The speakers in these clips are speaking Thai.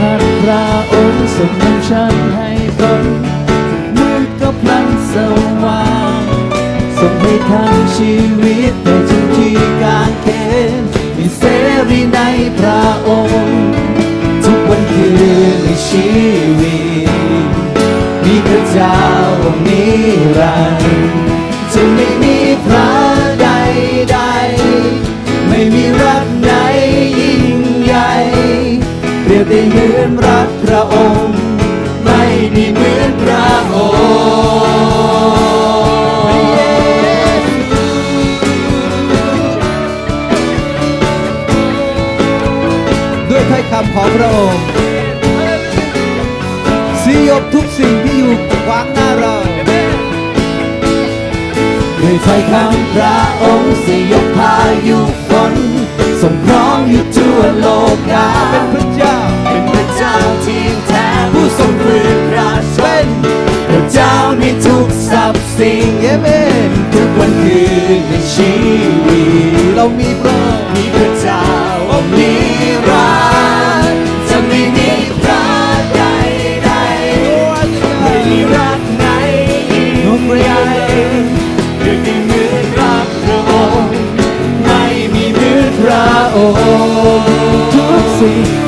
หัตถ์พระองค์ทรงนำฉันให้พ้นมืดก็พลันสว่างทรงให้ทั้งชีวิตแต่จนที่กางเขนมีเสรีในพระองค์ ทุกวันคืนในชีวิตมีพระเจ้าองค์นิรันดร์จะไม่ มือนรักพระองค์ ไม่ได้เหมือนพระองค์ด้วยถ้อยคำของพระองค์สยบทุกสิ่งที่อยู่ขวางหน้าเราด้วยถ้อยคำพระองค์สยบพายุฝนส่งครองอยู่ทั่วโลก เมนทุกวันคืนในชีวิตเรามีพระมีพระเจ้าองค์นิรันดร์จะไม่มีพระใดใดไม่มีรักไหนยิ่งใหญ่เรื่องที่เหมือนรักพระองค์ไม่มีเหมือนพระองค์ทุกสิ่ง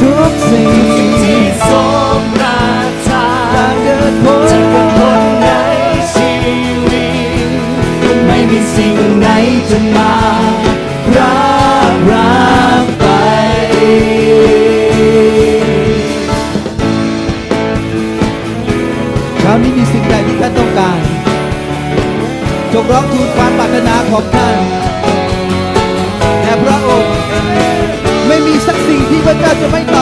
งร้องทูลความปรารถนาของท่านแด่พระองค์ไม่มีสักสิ่งที่พระเจ้าจะไม่ต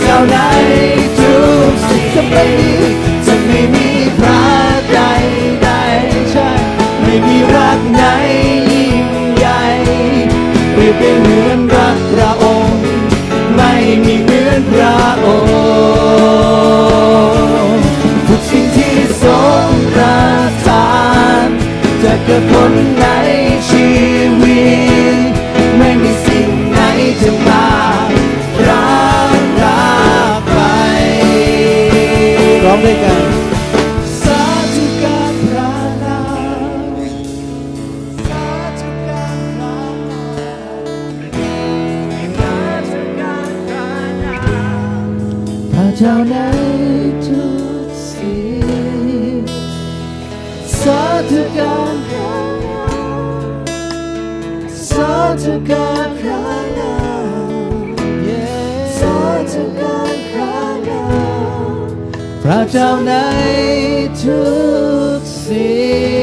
เจ้าในทุกสิ่งจะไม่มีจะไม่มีพระใดใดใช่ ไม่มีรักไหนยิ่งใหญ่เปรียบเป็นเหมือนรักพระองค์ ไม่มีเหมือนพระองค์ทุกสิ่งที่ทรงประทานจะเกิดผลในชีวิ ด้วยกัน สาธุการพระนามสาธุการพระนามสาธุการพระนามพระเจ้าในทุกสิ่งสาธุการพระนามสาธุการพระ พระเจ้าในทุกสิ่ง